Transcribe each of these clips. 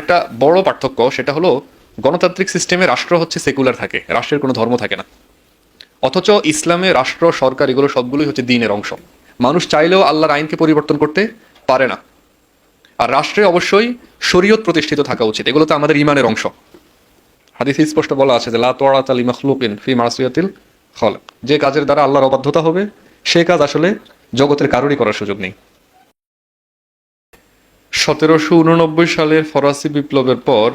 একটা বড় পার্থক্য, সেটা হলো গণতান্ত্রিক সিস্টেমে রাষ্ট্র হচ্ছে সেকুলার থাকে, রাষ্ট্রের কোনো ধর্ম থাকে না। অথচ ইসলামে রাষ্ট্র, সরকার এগুলো সবগুলোই হচ্ছে দিনের অংশ। মানুষ চাইলেও আল্লাহর আইনকে পরিবর্তন করতে পারে না। আর রাষ্ট্রে অবশ্যই শরীয়ত প্রতিষ্ঠিত থাকা উচিত, এগুলো তো আমাদের ইমানের অংশ। হাদিস স্পষ্ট বলা আছে যে, লা তোয়ারাত আলী মখলুকিন ফি মাসিয়াতিল খল যে কাজের দ্বারা আল্লাহর অবাধ্যতা হবে, সে কাজ আসলে জগতের কারোরই করার সুযোগ নেই। সতেরোশো উননব্বই সালের ফরাসি বিপ্লবের পর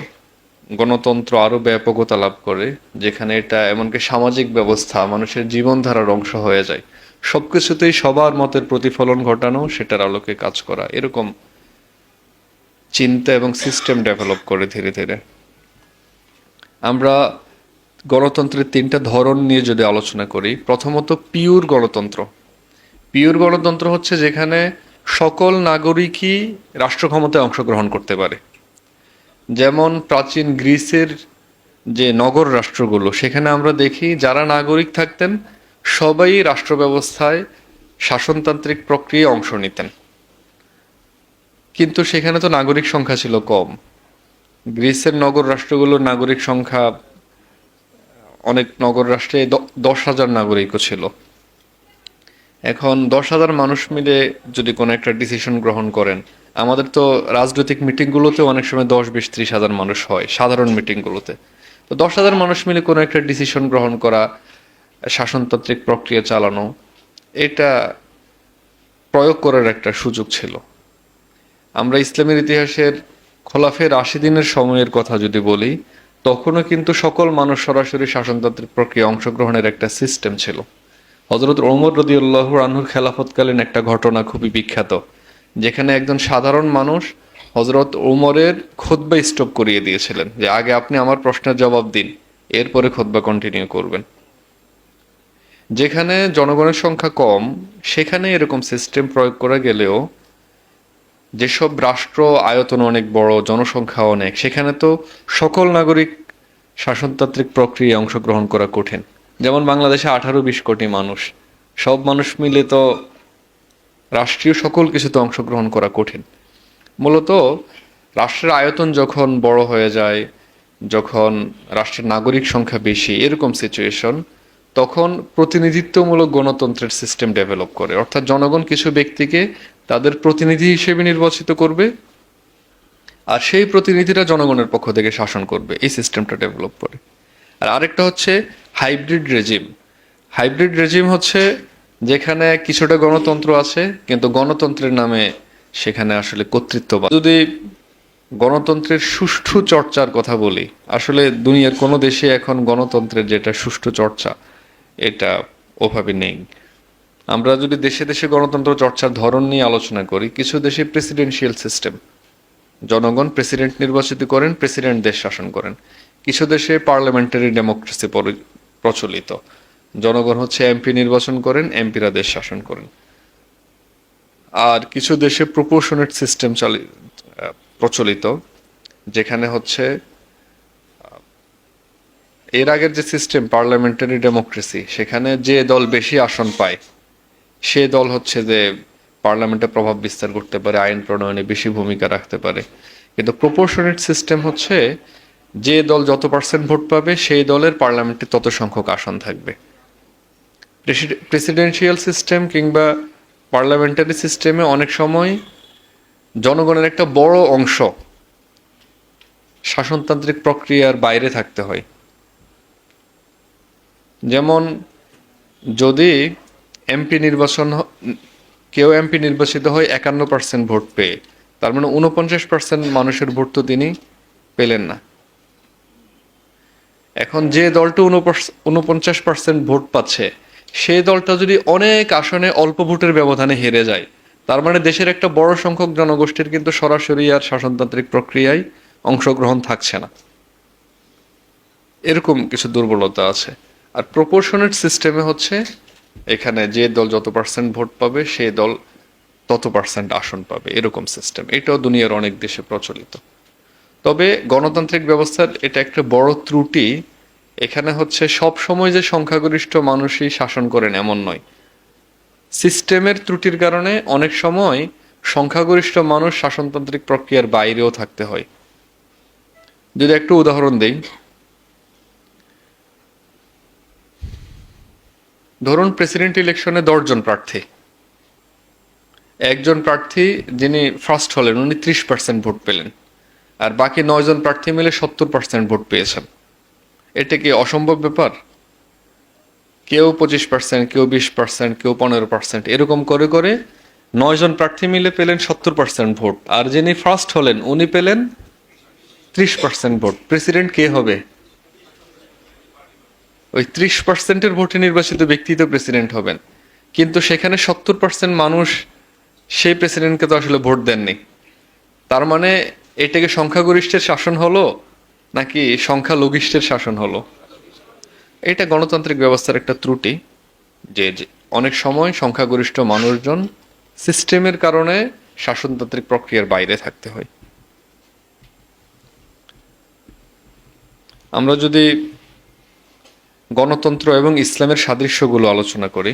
গণতন্ত্র আরও ব্যাপকতা লাভ করে, যেখানে এটা এমনকি সামাজিক ব্যবস্থা, মানুষের জীবনধারার অংশ হয়ে যায়। সব কিছুতেই সবার মতের প্রতিফলন ঘটানো, সেটার আলোকে কাজ করা। এরকম চিন্তা এবং সিস্টেম ডেভেলপ করে ধীরে ধীরে। আমরা গণতন্ত্রের তিনটা ধরন নিয়ে যদি আলোচনা করি, প্রথমত পিওর গণতন্ত্র। পিওর গণতন্ত্র হচ্ছে যেখানে সকল নাগরিকই রাষ্ট্র ক্ষমতায় অংশগ্রহণ করতে পারে। যেমন প্রাচীন গ্রিসের যে নগর রাষ্ট্রগুলো, সেখানে আমরা দেখি যারা নাগরিক থাকতেন, সবাই রাষ্ট্র ব্যবস্থায় শাসনতান্ত্রিক প্রক্রিয়ায় অংশ নিতেন। কিন্তু সেখানে তো নাগরিক সংখ্যা ছিল কম। গ্রিসের নগর রাষ্ট্রগুলোর নাগরিক সংখ্যা, অনেক নগর রাষ্ট্রে দশ হাজার নাগরিকও ছিল। এখন দশ হাজার মানুষ মিলে যদি কোনো একটা ডিসিশন গ্রহণ করেন, আমাদের তো রাজনৈতিক মিটিংগুলোতে অনেক সময় দশ, বিশ, ত্রিশ হাজার মানুষ হয়, সাধারণ মিটিংগুলোতে তো দশ হাজার মানুষ মিলে কোনো একটা ডিসিশন গ্রহণ করা, শাসনতান্ত্রিক প্রক্রিয়া চালানো, এটা প্রয়োগ করার একটা সুযোগ ছিল। আমরা ইসলামের ইতিহাসের খোলাফের আশি দিনের সময়ের কথা যদি বলি, তখনও কিন্তু সকল মানুষ সরাসরি শাসনতান্ত্রিক প্রক্রিয়া অংশগ্রহণের একটা সিস্টেম ছিল। হজরত ওমর রদিউল্লাহ আনহুর খেলাফতকালীন একটা ঘটনা খুবই বিখ্যাত, যেখানে একজন সাধারণ মানুষ হজরত ওমরের খোদবা স্টপ করিয়ে দিয়েছিলেন যে, আগে আপনি আমার প্রশ্নের জবাব দিন, এরপরে খোদবা কন্টিনিউ করবেন। যেখানে জনগণের সংখ্যা কম, সেখানে এরকম সিস্টেম প্রয়োগ করা গেলেও যেসব রাষ্ট্র আয়তন অনেক বড়, জনসংখ্যা অনেক, সেখানে তো সকল নাগরিক শাসনতান্ত্রিক প্রক্রিয়ায় অংশগ্রহণ করা কঠিন। যেমন বাংলাদেশে আঠারো বিশ কোটি মানুষ, সব মানুষ মিলে তো রাষ্ট্রীয় সকল কিছুতে অংশগ্রহণ করা কঠিন। মূলত রাষ্ট্রের আয়তন যখন বড় হয়ে যায়, যখন রাষ্ট্রের নাগরিক সংখ্যা বেশি, এরকম সিচুয়েশন তখন প্রতিনিধিত্বমূলক গণতন্ত্রের সিস্টেম ডেভেলপ করে। অর্থাৎ জনগণ কিছু ব্যক্তিকে তাদের প্রতিনিধি হিসেবে নির্বাচিত করবে আর সেই প্রতিনিধিরা জনগণের পক্ষ থেকে শাসন করবে, এই সিস্টেমটা ডেভেলপ করে। আর আরেকটা হচ্ছে হাইব্রিড রেজিম। হাইব্রিড রেজিম হচ্ছে যেখানে কিছুটা গণতন্ত্র আছে, কিন্তু গণতন্ত্রের নামে সেখানে আসলে কর্তৃত্ববাদ যদি গণতন্ত্রের সুষ্ঠু চর্চার কথা বলি, আসলে দুনিয়ার কোনো দেশে এখন গণতন্ত্রের যেটা সুষ্ঠু চর্চা, এটা ওভাবে নেই। আমরা যদি দেশে দেশে গণতন্ত্র চর্চার ধরন নিয়ে আলোচনা করি, কিছু দেশে প্রেসিডেন্সিয়াল সিস্টেম জনগণ প্রেসিডেন্ট নির্বাচিত করেন প্রেসিডেন্ট দেশ শাসন করেন। কিছু দেশে পার্লামেন্টারি ডেমোক্রেসি প্রচলিত। জনগণ হচ্ছে এমপি নির্বাচন করেন, এমপিরা দেশ শাসন করেন। আর কিছু দেশে প্রপোর্শনেট সিস্টেম চালি প্রচলিত, যেখানে হচ্ছে এর আগের যে সিস্টেম পার্লামেন্টারি ডেমোক্রেসি সেখানে যে দল বেশি আসন পায়, সে দল হচ্ছে যে পার্লামেন্টে প্রভাব বিস্তার করতে পারে, আইন প্রণয়নে বেশি ভূমিকা রাখতে পারে। কিন্তু প্রপোর্শনেট সিস্টেম হচ্ছে যে দল যত পার্সেন্ট ভোট পাবে, সেই দলের পার্লামেন্টে তত সংখ্যক আসন থাকবে। প্রেসিডেন্সিয়াল সিস্টেম কিংবা পার্লামেন্টারি সিস্টেমে অনেক সময় জনগণের একটা বড় অংশ শাসনতান্ত্রিক প্রক্রিয়ার বাইরে থাকতে হয়। যেমন, যদি এমপি নির্বাচন কেউ এমপি নির্বাচিত হয় একান্ন পার্সেন্ট ভোট পেয়ে, তার মানে উনপঞ্চাশ পার্সেন্ট মানুষের ভোট তো তিনি পেলেন না। এখন যে দলটা উনপঞ্চাশ পার্সেন্ট ভোট পাচ্ছে, সেই দলটা যদি অনেক আসনে অল্প ভোটের ব্যবধানে হেরে যায়, তার মানে দেশের একটা বড় সংখ্যক জনগোষ্ঠীর কিন্তু সরাসরি আর শাসনতান্ত্রিক প্রক্রিয়ায় অংশগ্রহণ থাকছে না। এরকম কিছু দুর্বলতা আছে। আর প্রপোর্শনেট সিস্টেমে হচ্ছে, এখানে যে দল যত পার্সেন্ট ভোট পাবে, সেই দল তত পার্সেন্ট আসন পাবে, এরকম সিস্টেম এটাও দুনিয়ার অনেক দেশে প্রচলিত। তবে গণতান্ত্রিক ব্যবস্থার এটা একটা বড় ত্রুটি। এখানে হচ্ছে সব সময় যে সংখ্যাগরিষ্ঠ মানুষই শাসন করেন এমন নয়। সিস্টেমের ত্রুটির কারণে অনেক সময় সংখ্যাগরিষ্ঠ মানুষ শাসনতান্ত্রিক প্রক্রিয়ার বাইরেও থাকতে হয়। যদি একটু উদাহরণ দেই। ধরুন প্রেসিডেন্ট ইলেকশনে দশজন প্রার্থী। একজন প্রার্থী যিনি ফার্স্ট হলেন, উনি ত্রিশ পার্সেন্ট ভোট পেলেন। আর বাকি নয়জন প্রার্থী মিলে সত্তর পার্সেন্ট ভোট পেয়েছেন। এটা কি অসম্ভব ব্যাপার? কেউ পঁচিশ পার্সেন্ট কেউ বিশ পার্সেন্ট কেউ পনেরো পার্সেন্ট এরকম করে করে নয়জন প্রার্থী মিলে পেলেন সত্তর পার্সেন্ট ভোট। আর যিনি ফার্স্ট হলেন, উনি পেলেন ত্রিশ পার্সেন্ট ভোট। প্রেসিডেন্ট কে হবে? ওই ত্রিশ পার্সেন্টের ভোটে নির্বাচিত ব্যক্তি তো প্রেসিডেন্ট হবেন। কিন্তু সেখানে সত্তর পার্সেন্ট মানুষ সেই প্রেসিডেন্টকে তো আসলে ভোট দেননি। তার মানে এটাকে সংখ্যাগরিষ্ঠের শাসন হলো নাকি সংখ্যালঘিষ্ঠের শাসন হলো? এটা গণতান্ত্রিক ব্যবস্থার একটা ত্রুটি যে অনেক সময় সংখ্যাগরিষ্ঠ মানুষজন সিস্টেমের কারণে শাসনতান্ত্রিক প্রক্রিয়ার বাইরে থাকতে হয়। আমরা যদি গণতন্ত্র এবং ইসলামের সাদৃশ্যগুলো আলোচনা করি,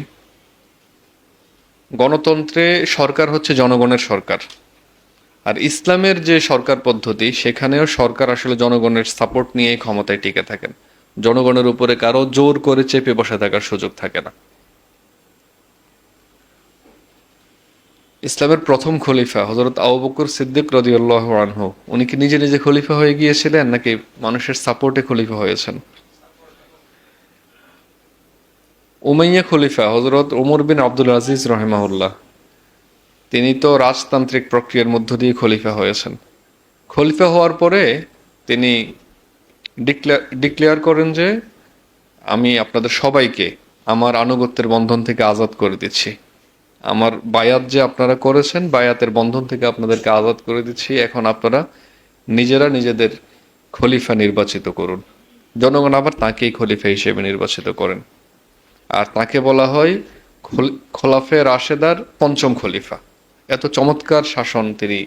গণতন্ত্রে সরকার হচ্ছে জনগণের সরকার। আর ইসলামের যে সরকার পদ্ধতি, সেখানেও সরকার আসলে জনগণের সাপোর্ট নিয়েই ক্ষমতায় টিকে থাকেন। জনগণের উপরে কারও জোর করে চেপে বসে থাকার সুযোগ থাকে না। ইসলামের প্রথম খলিফা হজরত আবু বকর সিদ্দিক রদিউল্লাহ আনহু, উনি কি নিজে নিজে খলিফা হয়ে গিয়েছিলেন, নাকি মানুষের সাপোর্টে খলিফা হয়েছেন? উমাইয়া খলিফা হজরত ওমর বিন আব্দুল আজিজ রহেমাহুল্লাহ তিনি তো রাজতান্ত্রিক প্রক্রিয়ার মধ্য দিয়ে খলিফা হয়েছেন। খলিফা হওয়ার পরে তিনি ডিক্লেয়ার করেন যে, আমি আপনাদের সবাইকে আমার আনুগত্যের বন্ধন থেকে আজাদ করে দিচ্ছি। আমার বায়াত যে আপনারা করেছেন, বায়াতের বন্ধন থেকে আপনাদেরকে আজাদ করে দিচ্ছি। এখন আপনারা নিজেরা নিজেদের খলিফা নির্বাচিত করুন। জনগণ আবার তাকেই খলিফা হিসেবে নির্বাচিত করেন। আর তাকে বলা হয় খল- খোলাফে রাশেদার পঞ্চম খলিফা। এত চমৎকার শাসন তিনি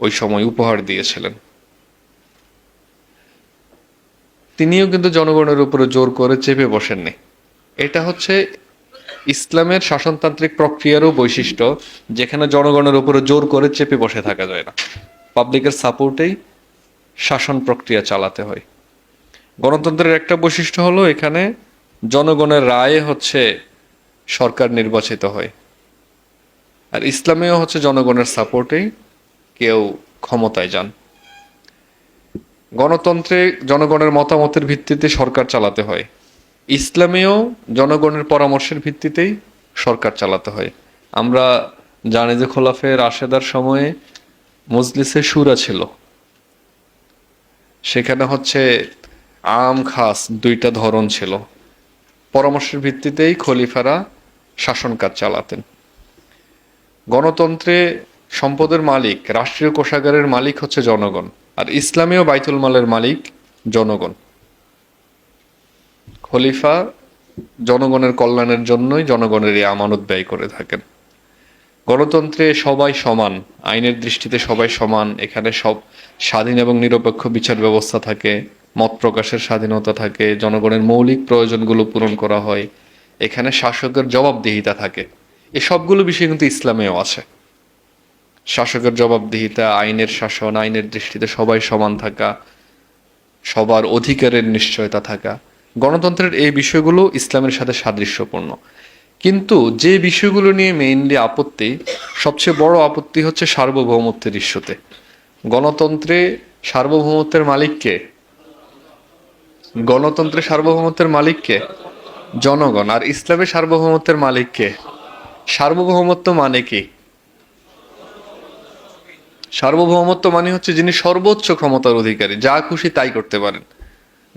ওই সময় উপহার দিয়েছিলেন। তিনিও কিন্তু জনগণের উপরে জোর করে চেপে বসেননি। এটা হচ্ছে ইসলামের শাসনতান্ত্রিক প্রক্রিয়ারও বৈশিষ্ট্য, যেখানে জনগণের উপরে জোর করে চেপে বসে থাকা যায় না। পাবলিকের সাপোর্টেই শাসন প্রক্রিয়া চালাতে হয়। গণতন্ত্রের একটা বৈশিষ্ট্য হলো এখানে জনগণের রায়ে হচ্ছে সরকার নির্বাচিত হয়। আর ইসলামেও হচ্ছে জনগণের সাপোর্টেই কেউ ক্ষমতায় যান। গণতন্ত্রে জনগণের মতামতের ভিত্তিতে সরকার চালাতে হয়। ইসলামেও জনগণের পরামর্শের ভিত্তিতেই সরকার চালাতে হয়। আমরা জানি যে খোলাফে রাশেদার সময়ে মজলিসে সুরা ছিল। সেখানে হচ্ছে আম, খাস দুইটা ধরন ছিল। পরামর্শের ভিত্তিতেই খলিফারা শাসন কাজ চালাতেন। গণতন্ত্রে সম্পদের মালিক, রাষ্ট্রীয় কোষাগারের মালিক হচ্ছে জনগণ, আর ইসলামীয় বাইতুল মালের মালিক জনগণ। খলিফা জনগণের কল্যাণের জন্যই জনগণের এই আমানত ব্যয় করে থাকেন। গণতন্ত্রে সবাই সমান, আইনের দৃষ্টিতে সবাই সমান, এখানে সব স্বাধীন এবং নিরপেক্ষ বিচার ব্যবস্থা থাকে, মত প্রকাশের স্বাধীনতা থাকে, জনগণের মৌলিক প্রয়োজনগুলো পূরণ করা হয়, এখানে শাসকের জবাবদিহিতা থাকে। এই সবগুলো বিষয় কিন্তু ইসলামেও আছে। শাসকের জবাবদিহিতা, আইনের শাসন, আইনের দৃষ্টিতে সবাই সমান থাকা, সবার অধিকারের নিশ্চয়তা থাকা। গণতন্ত্রের এই বিষয়গুলো ইসলামের সাথে সাদৃশ্যপূর্ণ। কিন্তু যে বিষয়গুলো নিয়ে মেইনলি আপত্তি, সবচেয়ে বড় আপত্তি হচ্ছে সার্বভৌমত্বের ইস্যুতে। গণতন্ত্রে সার্বভৌমত্বের মালিককে গণতন্ত্রে সার্বভৌমত্বের মালিককে জনগণ। আর ইসলামের সার্বভৌমত্বের মালিককে সার্বভৌমত্ব মানে কি? সার্বভৌমত্ব মানে হচ্ছে যিনি সর্বোচ্চ ক্ষমতার অধিকারী, যা খুশি তাই করতে পারেন।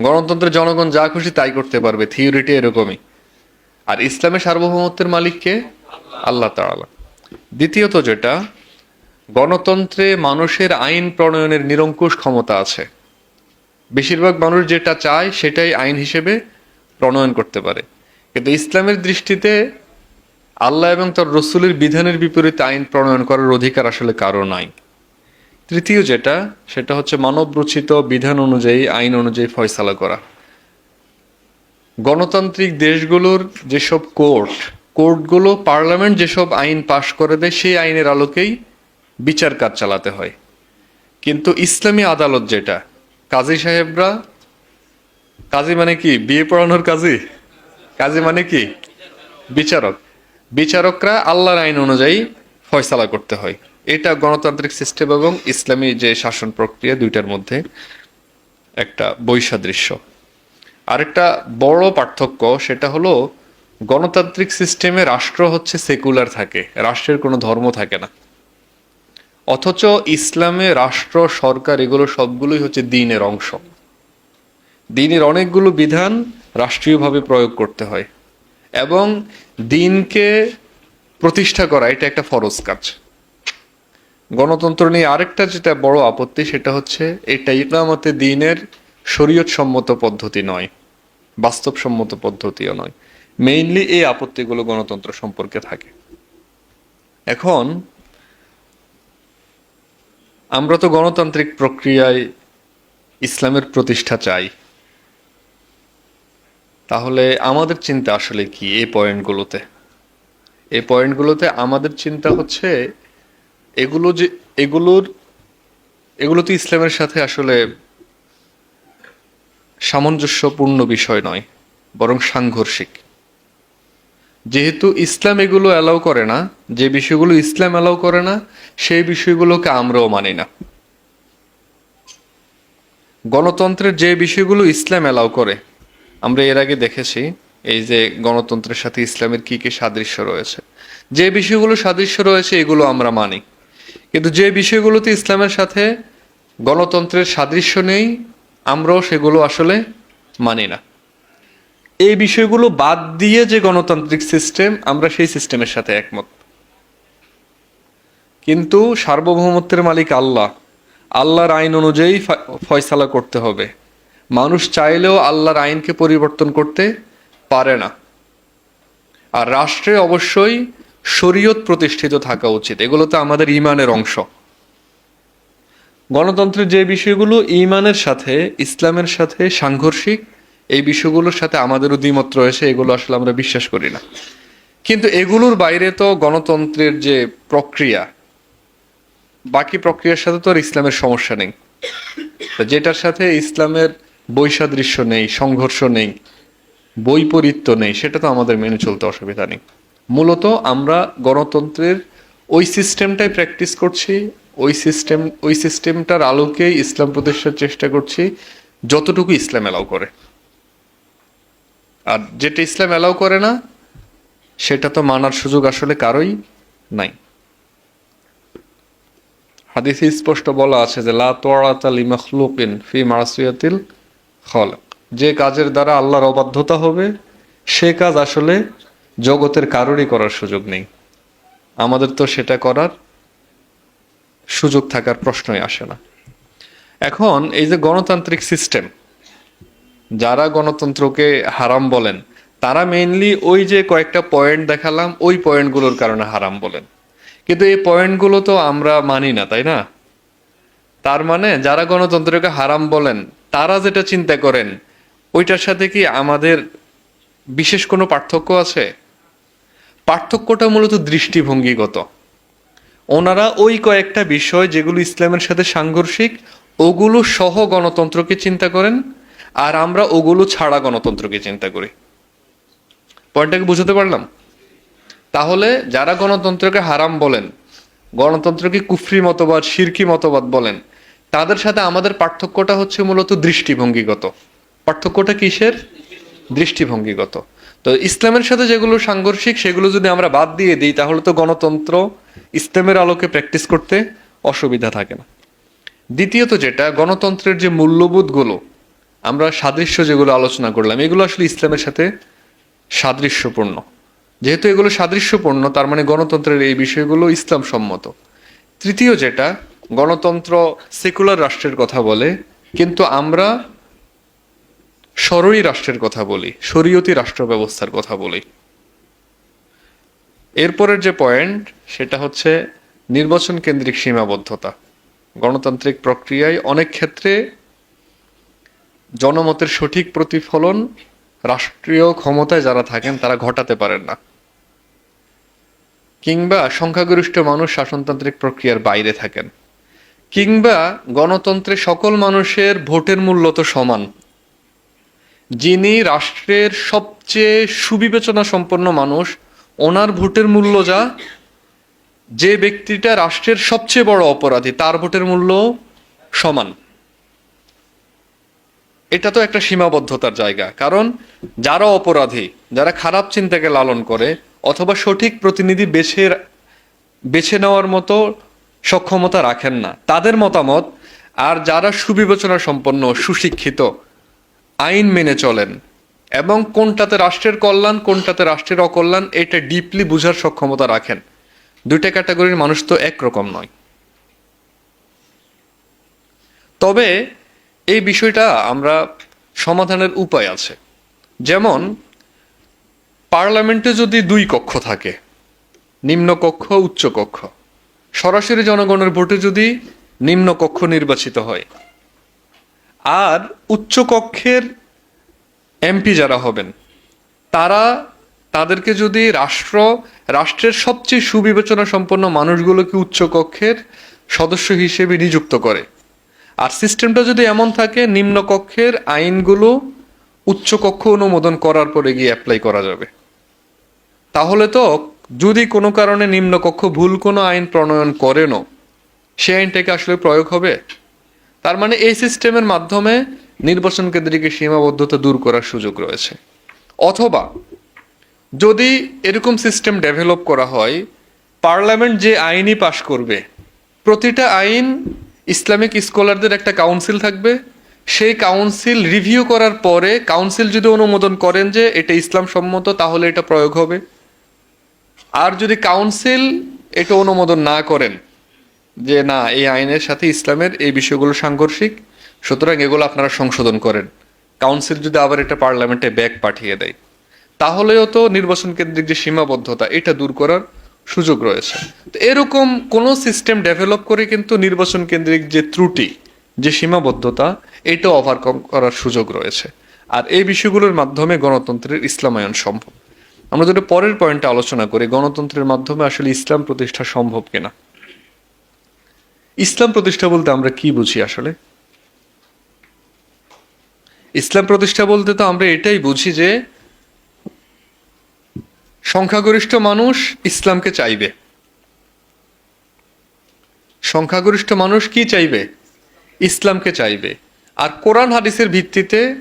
গণতন্ত্রের জনগণ যা খুশি তাই করতে পারবে, থিওরিটি এরকমই। আর ইসলামের সার্বভৌমত্বের মালিককে আল্লাহ তাআলা। দ্বিতীয়ত যেটা, গণতন্ত্রে মানুষের আইন প্রণয়নের নিরঙ্কুশ ক্ষমতা আছে। বেশিরভাগ মানুষ যেটা চায় সেটাই আইন হিসেবে প্রণয়ন করতে পারে। কিন্তু ইসলামের দৃষ্টিতে আল্লাহ এবং তার রসুলের বিধানের বিপরীতে আইন প্রণয়ন করার অধিকার আসলে কারও নাই। তৃতীয় যেটা, সেটা হচ্ছে মানব রচিত বিধান অনুযায়ী, আইন অনুযায়ী ফয়সালা করা। গণতান্ত্রিক দেশগুলোর যেসব কোর্ট, কোর্টগুলো পার্লামেন্ট যেসব আইন পাশ করে দেয়, সেই আইনের আলোকেই বিচার কাজ চালাতে হয়। কিন্তু ইসলামী আদালত যেটা, কাজী সাহেবরা, কাজী মানে কি? বিয়ে পড়ানোর কাজী? কাজী মানে কি? বিচারক। বিচারকরা আল্লাহর আইন অনুযায়ী ফয়সালা করতে হয়। এটা গণতান্ত্রিক সিস্টেম এবং ইসলামী যে শাসন প্রক্রিয়া দুইটার মধ্যে একটা বৈসাদৃশ্য। আরেকটা বড় পার্থক্য সেটা হলো, গণতান্ত্রিক সিস্টেমে রাষ্ট্র হচ্ছে সেকুলার থাকে, রাষ্ট্রের কোনো ধর্ম থাকে না। অথচ ইসলামে রাষ্ট্র, সরকার, এগুলো সবগুলোই হচ্ছে দিনের অংশ। দিনের অনেকগুলো বিধান রাষ্ট্রীয়ভাবে প্রয়োগ করতে হয়। এবং দিনকে প্রতিষ্ঠা করা, এটা একটা ফরজ কাজ। গণতন্ত্র নিয়ে আরেকটা যেটা বড় আপত্তি, সেটা হচ্ছে এটা ইকরামতে দিনের শরীয়ত সম্মত পদ্ধতি নয়, বাস্তবসম্মত পদ্ধতিও নয়। মেইনলি এই আপত্তিগুলো গণতন্ত্র সম্পর্কে থাকে। এখন, আমরা তো গণতান্ত্রিক প্রক্রিয়ায় ইসলামের প্রতিষ্ঠা চাই। তাহলে আমাদের চিন্তা আসলে কি এই পয়েন্টগুলোতে? এই পয়েন্টগুলোতে আমাদের চিন্তা হচ্ছে এগুলো যে, এগুলোর, এগুলো তো ইসলামের সাথে আসলে সামঞ্জস্যপূর্ণ বিষয় নয়, বরং সাংঘর্ষিক। যেহেতু ইসলাম এগুলো অ্যালাউ করে না, যে বিষয়গুলো ইসলাম অ্যালাউ করে না, সেই বিষয়গুলোকে আমরাও মানি না। গণতন্ত্রের যে বিষয়গুলো ইসলাম অ্যালাউ করে আমরা এর আগে দেখেছি এই যে গণতন্ত্রের সাথে ইসলামের কি কি সাদৃশ্য রয়েছে। যে বিষয়গুলো সাদৃশ্য রয়েছে, এগুলো আমরা মানি। কিন্তু যে বিষয়গুলোতে ইসলামের সাথে গণতন্ত্রের সাদৃশ্য নেই, আমরাও সেগুলো আসলে মানি না। এই বিষয়গুলো বাদ দিয়ে যে গণতান্ত্রিক সিস্টেম, আমরা সেই সিস্টেমের সাথে একমত। কিন্তু সার্বভৌমত্বের মালিক আল্লাহ। আল্লাহর আইন অনুযায়ী ফয়সালা করতে হবে। মানুষ চাইলেও আল্লাহর আইনকে পরিবর্তন করতে পারে না। আর রাষ্ট্রে অবশ্যই শরীয়ত প্রতিষ্ঠিত থাকা উচিত। এগুলো তো আমাদের ইমানের অংশ। গণতন্ত্রের যে বিষয়গুলো, ইমানের সাথে, ইসলামের সাথে সাংঘর্ষিক, এই বিষয়গুলোর সাথে আমাদেরও দ্বিমত রয়েছে, এগুলো আসলে আমরা বিশ্বাস করি না। কিন্তু এগুলোর বাইরে তো গণতন্ত্রের যে প্রক্রিয়া, বাকি প্রক্রিয়ার সাথে তো আর ইসলামের সমস্যা নেই। যেটার সাথে ইসলামের বৈসাদৃশ্য নেই, সংঘর্ষ নেই, বৈপরীত্য নেই, সেটা তো আমাদের মেনে চলতে অসুবিধা নেই। মূলত আমরা গণতন্ত্রের ওই সিস্টেমটাই প্র্যাকটিস করছি, ওই সিস্টেম ওই সিস্টেমটার আলোকেই ইসলাম প্রতিষ্ঠার চেষ্টা করছি, যতটুকু ইসলাম অ্যালাউ করে। আর যেটা ইসলাম অ্যালাউ করে না, সেটা তো মানার সুযোগ আসলে কারোই নাই। হাদিসে স্পষ্ট বলা আছে যে, লা তোয়ারাতা লি মাখলুকিন ফি মাসিয়াতিল খালিক। যে কাজের দ্বারা আল্লাহর অবাধ্যতা হবে, সে কাজ আসলে জগতের কারোরই করার সুযোগ নেই। আমাদের তো সেটা করার সুযোগ থাকার প্রশ্নই আসে না। এখন এই যে গণতান্ত্রিক সিস্টেম যারা গণতন্ত্রকে হারাম বলেন, তারা মেইনলি ওই যে কয়েকটা পয়েন্ট দেখালাম, ওই পয়েন্টগুলোর কারণে হারাম বলেন। কিন্তু এই পয়েন্টগুলো তো আমরা মানি না, তাই না? তার মানে যারা গণতন্ত্রকে হারাম বলেন তারা যেটা চিন্তা করেন, ওইটার সাথে কি আমাদের বিশেষ কোনো পার্থক্য আছে? পার্থক্যটা মূলত দৃষ্টিভঙ্গিগত। ওনারা ওই কয়েকটা বিষয় যেগুলো ইসলামের সাথে সাংঘর্ষিক, ওগুলো সহ গণতন্ত্রকে চিন্তা করেন, আর আমরা ওগুলো ছাড়া গণতন্ত্রকে চিন্তা করি। পয়েন্টটাকে বুঝতে পারলাম? তাহলে যারা গণতন্ত্রকে হারাম বলেন, গণতন্ত্রকে কুফরি মতবাদ শিরকি মতবাদ বলেন তাদের সাথে আমাদের পার্থক্যটা হচ্ছে মূলত দৃষ্টিভঙ্গিগত। পার্থক্যটা কিসের? দৃষ্টিভঙ্গিগত। তো ইসলামের সাথে যেগুলো সাংঘর্ষিক, সেগুলো যদি আমরা বাদ দিয়ে দিই, তাহলে তো গণতন্ত্র ইসলামের আলোকে প্র্যাকটিস করতে অসুবিধা থাকে না। দ্বিতীয়ত যেটা, গণতন্ত্রের যে মূল্যবোধগুলো, আমরা সাদৃশ্য যেগুলো আলোচনা করলাম, এগুলো আসলে ইসলামের সাথে সাদৃশ্যপূর্ণ। যেহেতু এগুলো সাদৃশ্যপূর্ণ, তার মানে গণতন্ত্রের এই বিষয়গুলো ইসলাম সম্মত তৃতীয় যেটা গণতন্ত্র সেকুলার রাষ্ট্রের কথা বলে, কিন্তু আমরা সরই রাষ্ট্রের কথা বলি, শরীয়তি রাষ্ট্র ব্যবস্থার কথা বলি। এরপরের যে পয়েন্ট সেটা হচ্ছে নির্বাচন কেন্দ্রিক সীমাবদ্ধতা। গণতান্ত্রিক প্রক্রিয়ায় অনেক ক্ষেত্রে জনমতের সঠিক প্রতিফলন রাষ্ট্রীয় ক্ষমতায় যারা থাকেন, তারা ঘটাতে পারেন না। কিংবা সংখ্যাগরিষ্ঠ মানুষ শাসনতান্ত্রিক প্রক্রিয়ার বাইরে থাকেন। কিংবা গণতন্ত্রে সকল মানুষের ভোটের মূল্য তো সমান। যিনি রাষ্ট্রের সবচেয়ে সুবিবেচনা সম্পন্ন মানুষ, ওনার ভোটের মূল্য যা, যে ব্যক্তিটা রাষ্ট্রের সবচেয়ে বড় অপরাধী, তার ভোটের মূল্য সমান। এটা তো একটা সীমাবদ্ধতার জায়গা, কারণ যারা অপরাধী, যারা খারাপ চিন্তাকে লালন করে, অথবা সঠিক প্রতিনিধি বেছে বেছে নেওয়ার মতো সক্ষমতা রাখেন না। তাদের মতামত, আর যারা সুবিবেচনা সম্পন্ন সুশিক্ষিত, আইন মেনে চলেন। এবং কোনটাতে রাষ্ট্রের কল্যাণ, কোনটাতে রাষ্ট্রের অকল্যাণ, এটা ডিপলি বুঝার সক্ষমতা রাখেন। দুইটা ক্যাটাগরির মানুষ তো একরকম নয়। তবে এই বিষয়টা আমরা সমাধানের উপায় আছে। যেমন, পার্লামেন্টে যদি দুই কক্ষ থাকে নিম্ন কক্ষ উচ্চ কক্ষ সরাসরি জনগণের ভোটে যদি নিম্ন কক্ষ নির্বাচিত হয়। আর উচ্চ কক্ষের এমপি যারা হবেন, তারা তাদেরকে যদি রাষ্ট্র, রাষ্ট্রের সবচেয়ে সুবিবেচনা সম্পন্ন মানুষগুলোকে উচ্চ কক্ষের সদস্য হিসেবে নিযুক্ত করে। আর সিস্টেমটা যদি এমন থাকে, নিম্ন কক্ষের আইনগুলো উচ্চ কক্ষ অনুমোদন করার পরে গিয়ে অ্যাপ্লাই করা যাবে। তাহলে তো যদি কোনো কারণে নিম্নকক্ষ ভুল কোনো আইন প্রণয়ন করেনও, সে আইনটাকে আসলে প্রয়োগ হবে? তার মানে এই সিস্টেমের মাধ্যমে নির্বাচন কেন্দ্রিক সীমাবদ্ধতা দূর করার সুযোগ রয়েছে। অথবা, যদি এরকম সিস্টেম ডেভেলপ করা হয়, পার্লামেন্ট যে আইনই পাশ করবে, প্রতিটা আইন ইসলামিক স্কলারদের একটা কাউন্সিল থাকবে। সেই কাউন্সিল রিভিউ করার পরে, কাউন্সিল যদি অনুমোদন করেন যে এটা ইসলাম সম্মত তাহলে এটা প্রয়োগ হবে। আর যদি কাউন্সিল এটা অনুমোদন না করেন, যে না, এই আইনের সাথে ইসলামের এই বিষয়গুলো সাংঘর্ষিক, সুতরাং এগুলো আপনারা সংশোধন করেন। কাউন্সিল যদি আবার এটা পার্লামেন্টে ব্যাক পাঠিয়ে দেয়, তাহলেও তো নির্বাচন কেন্দ্রিক যে সীমাবদ্ধতা, এটা দূর করার সুযোগ রয়েছে। তো এরকম কোন সিস্টেম ডেভেলপ করে কিন্তু নির্বাচন কেন্দ্রিক যে ত্রুটি, যে সীমাবদ্ধতা, এটা ওভারকম করার সুযোগ রয়েছে। আর এই বিষয়গুলোর মাধ্যমে গণতন্ত্রের ইসলামায়ন সম্ভব। আমরা যদি পরের পয়েন্টে আলোচনা করি, গণতন্ত্রের মাধ্যমে আসলে ইসলাম প্রতিষ্ঠা সম্ভব কিনা? ইসলাম প্রতিষ্ঠা বলতে আমরা কি বুঝি আসলে? ইসলাম প্রতিষ্ঠা বলতে তো আমরা এটাই বুঝি যে সংখ্যাগরিষ্ঠ মানুষ ইসলামকে চাইবে। সংখ্যাগরিষ্ঠ মানুষ কি চাইবে? ইসলামকে চাইবে। আর কোরআন হাদিসের ভিত্তিতে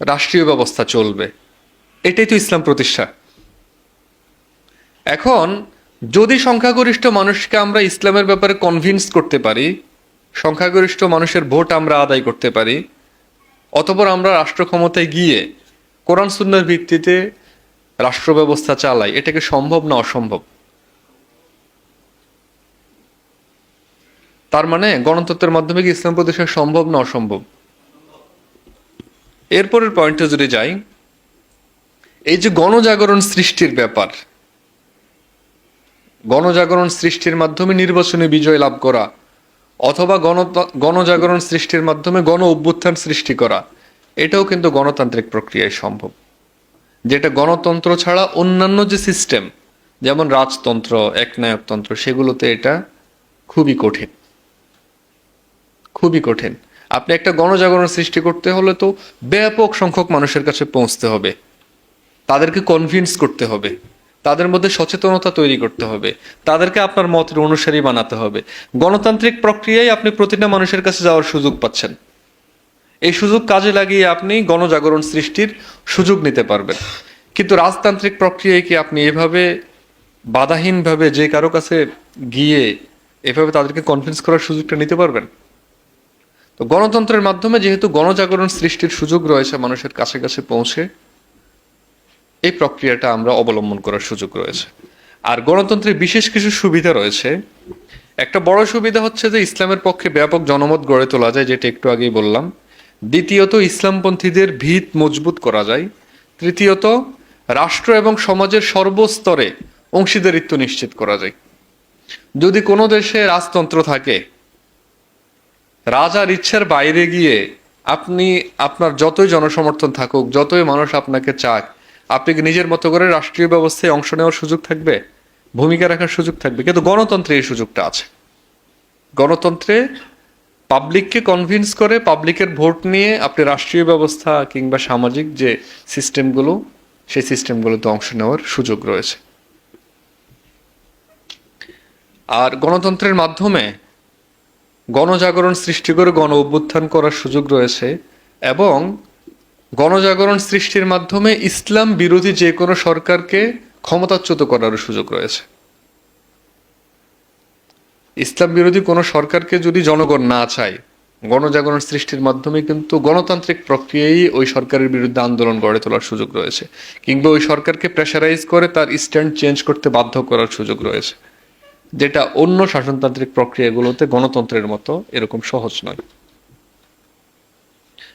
রাষ্ট্রীয় ব্যবস্থা চলবে। এটাই তো ইসলাম প্রতিষ্ঠা। এখন, যদি সংখ্যাগরিষ্ঠ মানুষকে আমরা ইসলামের ব্যাপারে কনভিন্স করতে পারি, সংখ্যাগরিষ্ঠ মানুষের ভোট আমরা আদায় করতে পারি, অতপর আমরা রাষ্ট্র ক্ষমতায় গিয়ে কোরআন সুন্নার ভিত্তিতে রাষ্ট্র ব্যবস্থা চালাই, এটাকে সম্ভব না অসম্ভব? তার মানে গণতন্ত্রের মাধ্যমে কি ইসলাম প্রতিষ্ঠা সম্ভব না অসম্ভব? এরপরের পয়েন্টে যদি যাই এই যে গণজাগরণ সৃষ্টির ব্যাপার, গণজাগরণ সৃষ্টির মাধ্যমে নির্বাচনে বিজয় লাভ করা, অথবা গণ গণজাগরণ সৃষ্টির মাধ্যমে গণ অভ্যুত্থান সৃষ্টি করা, এটাও কিন্তু গণতান্ত্রিক প্রক্রিয়ায় সম্ভব। যেটা গণতন্ত্র ছাড়া অন্যান্য যে সিস্টেম যেমন রাজতন্ত্র, একনায়কতন্ত্র, সেগুলোতে এটা খুবই কঠিন। খুবই কঠিন। আপনি একটা গণজাগরণ সৃষ্টি করতে হলে তো ব্যাপক সংখ্যক মানুষের কাছে পৌঁছতে হবে। তাদেরকে কনভিন্স করতে হবে। তাদের মধ্যে সচেতনতা তৈরি করতে হবে। তাদেরকে আপনার মতের অনুসারী বানাতে হবে। গণতান্ত্রিক প্রক্রিয়ায় আপনি প্রতিটা মানুষের কাছে যাওয়ার সুযোগ পাচ্ছেন। এই সুযোগ কাজে লাগিয়ে আপনি গণজাগরণ সৃষ্টির সুযোগ নিতে পারবেন। কিন্তু রাজতান্ত্রিক প্রক্রিয়ায় কি আপনি এভাবে বাধাহীনভাবে যে কারও কাছে গিয়ে এভাবে তাদেরকে কনভিন্স করার সুযোগটা নিতে পারবেন? তো গণতন্ত্রের মাধ্যমে যেহেতু গণজাগরণ সৃষ্টির সুযোগ রয়েছে মানুষের কাছে কাছে পৌঁছে এই প্রক্রিয়াটা আমরা অবলম্বন করার সুযোগ রয়েছে। আর গণতন্ত্রের বিশেষ কিছু সুবিধা রয়েছে। একটা বড় সুবিধা হচ্ছে যে ইসলামের পক্ষে ব্যাপক জনমত গড়ে তোলা যায়, যেটা একটু আগেই বললাম। দ্বিতীয়ত, ইসলামপন্থীদের ভিত মজবুত করা যায়। তৃতীয়ত, রাষ্ট্র এবং সমাজের সর্বস্তরে অংশীদারিত্ব নিশ্চিত করা যায়। যদি কোনো দেশে রাজতন্ত্র থাকে, রাজার ইচ্ছার বাইরে গিয়ে আপনি আপনার যতই জনসমর্থন থাকুক, যতই মানুষ আপনাকে চাক আপনি কি নিজের মতো করে রাষ্ট্রীয় ব্যবস্থায় অংশ নেওয়ার সুযোগ থাকবে? ভূমিকা রাখার সুযোগ থাকবে। কিন্তু গণতন্ত্রে এই সুযোগটা আছে। গণতন্ত্রে পাবলিককে কনভিন্স করে পাবলিকের ভোট নিয়ে আপনি রাষ্ট্রীয় ব্যবস্থা কিংবা সামাজিক যে সিস্টেমগুলো সেই সিস্টেমগুলোতে অংশ নেওয়ার সুযোগ রয়েছে। আর গণতন্ত্রের মাধ্যমে গণজাগরণ সৃষ্টি করে গণ অভ্যুত্থান করার সুযোগ রয়েছে এবং গণজাগরণ সৃষ্টির মাধ্যমে ইসলাম বিরোধী যে কোনো সরকারকে ক্ষমতাচ্যুত করারও সুযোগ রয়েছে। ইসলাম বিরোধী কোনো সরকারকে যদি জনগণ না চায়, গণজাগরণ সৃষ্টির মাধ্যমে কিন্তু গণতান্ত্রিক প্রক্রিয়ায় ওই সরকারের বিরুদ্ধে আন্দোলন গড়ে তোলার সুযোগ রয়েছে, কিংবা ওই সরকারকে প্রেশারাইজ করে তার স্ট্যান্ড চেঞ্জ করতে বাধ্য করার সুযোগ রয়েছে। যেটা অন্য শাসনতান্ত্রিক প্রক্রিয়াগুলোতে গণতন্ত্রের মতো এরকম সহজ নয়।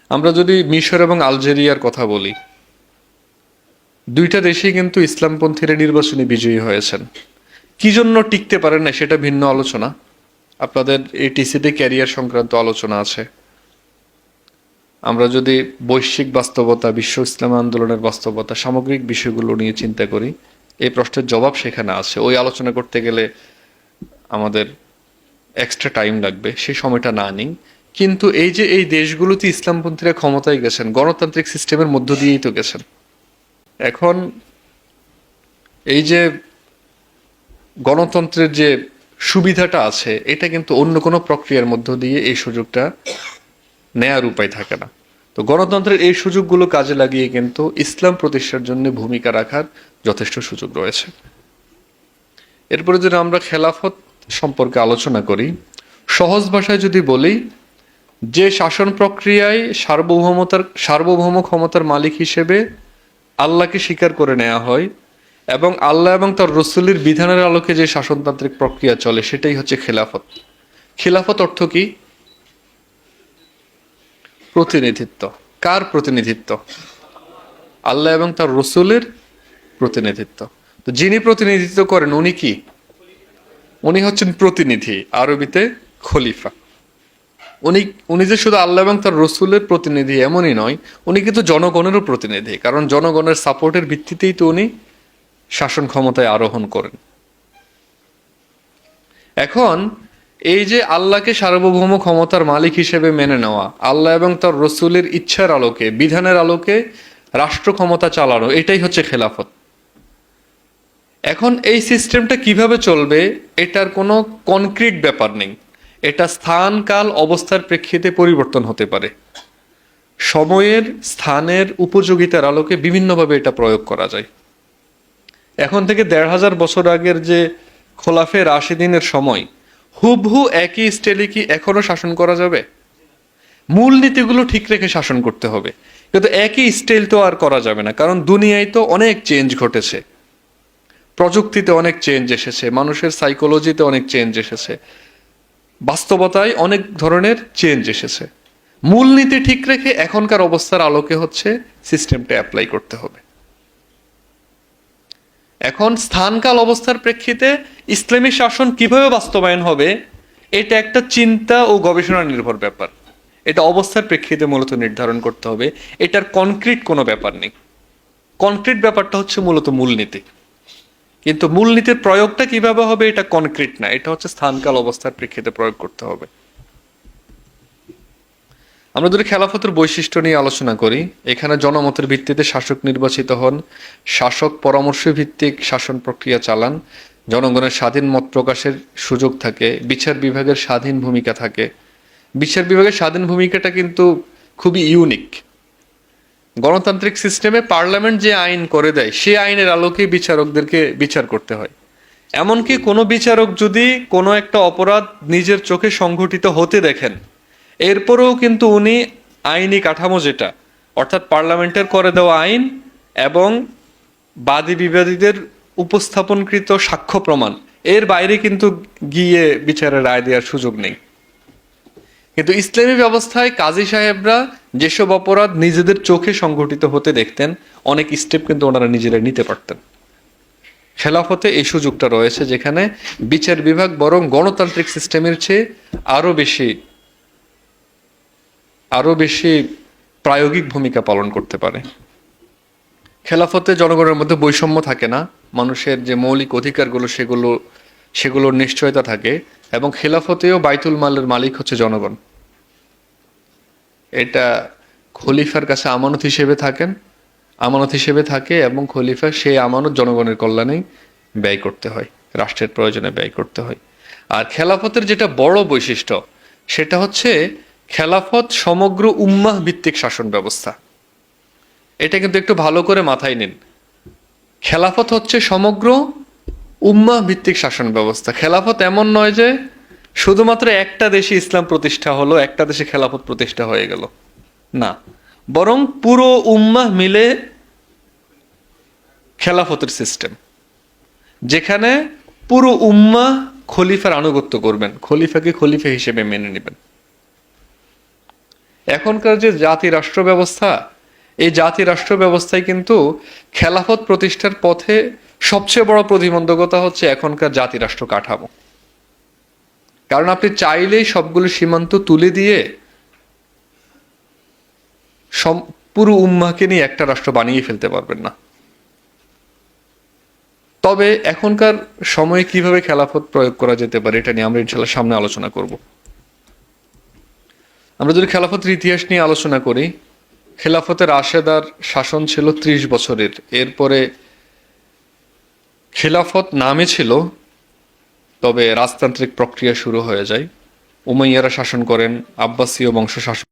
আমরা যদি মিশর এবং আলজেরিয়ার কথা বলি, দুইটা দেশেই কিন্তু ইসলামপন্থীরা নির্বাচনী বিজয়ী হয়েছেন। কি জন্য টিকতে পারেন না সেটা ভিন্ন আলোচনা। আপনাদের এই টিসিতে ক্যারিয়ার সংক্রান্ত আলোচনা আছে। আমরা যদি বৈশ্বিক বাস্তবতা, বিশ্ব ইসলাম আন্দোলনের বাস্তবতা, সামগ্রিক বিষয়গুলো নিয়ে চিন্তা করি, এই প্রশ্নের জবাব সেখানে আছে। ওই আলোচনা করতে গেলে আমাদের এক্সট্রা টাইম লাগবে। সেই সময়টা না নিই। কিন্তু এই যে এই দেশগুলোতে ইসলামপন্থীরা ক্ষমতায় গেছেন, গণতান্ত্রিক সিস্টেমের মধ্য দিয়েই তো গেছেন। এখন এই যে গণতন্ত্রের যে সুবিধাটা আছে, এটা কিন্তু অন্য কোনো প্রক্রিয়ার মধ্য দিয়ে এই সুযোগটা নেয়ার উপায় থাকে না। তো গণতন্ত্রের এই সুযোগগুলো কাজে লাগিয়ে কিন্তু ইসলাম প্রতিষ্ঠার জন্য ভূমিকা রাখার যথেষ্ট সুযোগ রয়েছে। এরপরে যদি আমরা খেলাফত সম্পর্কে আলোচনা করি, সহজ ভাষায় যদি বলি যে শাসন প্রক্রিয়ায় সার্বভৌমতার, সার্বভৌম ক্ষমতার মালিক হিসেবে আল্লাহকে স্বীকার করে নেওয়া হয় এবং আল্লাহ এবং তার রসুলির বিধানের আলোকে যে শাসনতান্ত্রিক প্রক্রিয়া চলে, সেটাই হচ্ছে খেলাফত। খেলাফত অর্থ কি? প্রতিনিধিত্ব। কার প্রতিনিধিত্ব? আল্লাহ এবং তার রসুলের প্রতিনিধিত্ব। তো যিনি প্রতিনিধিত্ব করেন, উনি কি? উনি হচ্ছেন প্রতিনিধি, আরবিতে খলিফা। উনি উনি যে শুধু আল্লাহ এবং তার রসুলের প্রতিনিধি এমনই নয়, উনি কিন্তু জনগণেরও প্রতিনিধি, কারণ জনগণের সাপোর্টের ভিত্তিতেই তো উনি শাসন ক্ষমতায় আরোহণ করেন। এখন, এই যে আল্লাহকে সার্বভৌম ক্ষমতার মালিক হিসেবে মেনে নেওয়া, আল্লাহ এবং তার রসুলের ইচ্ছার আলোকে, বিধানের আলোকে রাষ্ট্র ক্ষমতা চালানো, এটাই হচ্ছে খেলাফত। এখন এই সিস্টেমটা কীভাবে চলবে, এটার কোনো কনক্রিট ব্যাপার নেই। এটা স্থান, কাল, অবস্থার প্রেক্ষিতে পরিবর্তন হতে পারে। সময়ের, স্থানের উপযোগিতার আলোকে বিভিন্নভাবে এটা প্রয়োগ করা যায়। এখন থেকে দেড় হাজার বছর আগের যে খোলাফে রাশিদিনের সময়, হুবহু একই স্টেলে কি এখনও শাসন করা যাবে? মূল নীতিগুলো ঠিক রেখে শাসন করতে হবে। কিন্তু একই স্টেল তো আর করা যাবে না, কারণ দুনিয়ায় তো অনেক চেঞ্জ ঘটেছে। প্রযুক্তিতে অনেক চেঞ্জ এসেছে, মানুষের সাইকোলজিতে অনেক চেঞ্জ এসেছে। বাস্তবতায় অনেক ধরনের চেঞ্জ এসেছে। মূলনীতি ঠিক রেখে এখনকার অবস্থার আলোকে হচ্ছে সিস্টেমটা অ্যাপ্লাই করতে হবে। এখন স্থানকাল অবস্থার প্রেক্ষিতে ইসলামী শাসন কীভাবে বাস্তবায়ন হবে, এটা একটা চিন্তা ও গবেষণা নির্ভর ব্যাপার। এটা অবস্থার প্রেক্ষিতে মূলত নির্ধারণ করতে হবে। এটার কনক্রিট কোনো ব্যাপার নেই। কনক্রিট ব্যাপারটা হচ্ছে মূলত মূলনীতি। কিন্তু মূলনীতির প্রয়োগটা কীভাবে হবে এটা কনক্রিট না, এটা হচ্ছে স্থানকাল অবস্থার প্রেক্ষিতে প্রয়োগ করতে হবে। আমরা যদি খেলাফতের বৈশিষ্ট্য নিয়ে আলোচনা করি। এখানে জনমতের ভিত্তিতে শাসক নির্বাচিত হন, শাসক পরামর্শ ভিত্তিক শাসন প্রক্রিয়া চালান, জনগণের স্বাধীন মত প্রকাশের সুযোগ থাকে, বিচার বিভাগের স্বাধীন ভূমিকা থাকে। বিচার বিভাগের স্বাধীন ভূমিকাটা কিন্তু খুবই ইউনিক গণতান্ত্রিক সিস্টেমে পার্লামেন্ট যে আইন করে দেয়, সে আইনের আলোকে বিচারকদেরকে বিচার করতে হয়। এমনকি কোনো বিচারক যদি কোনো একটা অপরাধ নিজের চোখে সংঘটিত হতে দেখেন, এরপরেও কিন্তু উনি আইনি কাঠামো যেটা, অর্থাৎ পার্লামেন্টের করে দেওয়া আইন এবং বাদী বিবাদীদের উপস্থাপনকৃত সাক্ষ্য প্রমাণ, এর বাইরে কিন্তু গিয়ে বিচারের রায় দেওয়ার সুযোগ নেই। কিন্তু ইসলামী ব্যবস্থায় কাজী সাহেবরা যেসব অপরাধ নিজেদের চোখে সংঘটিত হতে দেখতেন, অনেক স্টেপ কিন্তু ওনারা নিজেরা নিতে পারতেন। খেলাফতে এই সুযোগটা রয়েছে যেখানে বিচার বিভাগ বরং গণতান্ত্রিক সিস্টেমের চেয়ে আরও বেশি আরও বেশি প্রায়োগিক ভূমিকা পালন করতে পারে। খেলাফতে জনগণের মধ্যে বৈষম্য থাকে না, মানুষের যে মৌলিক অধিকারগুলো সেগুলো, সেগুলোর নিশ্চয়তা থাকে এবং খেলাফতেও বাইতুল মালের মালিক হচ্ছে জনগণ। এটা খলিফার কাছে আমানত হিসেবে থাকেন। আমানত হিসেবে থাকে এবং খলিফা সেই আমানত জনগণের কল্যাণেই ব্যয় করতে হয়, রাষ্ট্রের প্রয়োজনে ব্যয় করতে হয়। আর খেলাফতের যেটা বড় বৈশিষ্ট্য, সেটা হচ্ছে খেলাফত সমগ্র উম্মাহ ভিত্তিক শাসন ব্যবস্থা। এটা কিন্তু একটু ভালো করে মাথায় নিন। খেলাফত হচ্ছে সমগ্র উম্মাহ ভিত্তিক শাসন ব্যবস্থা। খেলাফত এমন নয় যে শুধুমাত্র একটা দেশে ইসলাম প্রতিষ্ঠা হলো, একটা দেশে খেলাফত প্রতিষ্ঠা হয়ে গেল। না। বরং পুরো উম্মাহ মিলে খেলাফতের সিস্টেম যেখানে পুরো উম্মাহ খলিফার আনুগত্য করবেন, খলিফাকে খলিফা হিসেবে মেনে নেবেন। এখনকার যে জাতি রাষ্ট্র ব্যবস্থা, এই জাতি রাষ্ট্র ব্যবস্থায় কিন্তু খেলাফত প্রতিষ্ঠার পথে সবচেয়ে বড় প্রতিবন্ধকতা হচ্ছে এখনকার জাতি রাষ্ট্র কাঠামো। কারণ আপনি চাইলেই সবগুলো সীমান্ত তুলে দিয়ে পুরো উম্মাকে নিয়ে একটা রাষ্ট্র বানিয়ে ফেলতে পারবেন না। তবে এখনকার সময়ে কীভাবে খেলাফত প্রয়োগ করা যেতে পারে এটা নিয়ে আমরা ইনশাল্লাহ সামনে আলোচনা করব। আমরা যদি খেলাফতের ইতিহাস নিয়ে আলোচনা করি, খেলাফতের আশেদার শাসন ছিল ত্রিশ বছরের। এরপরে খেলাফত নামে ছিল তবে রাজতান্ত্রিক প্রক্রিয়া শুরু হয়ে যায়। উমাইয়ারা শাসন করেন আব্বাসীয় বংশ শাসন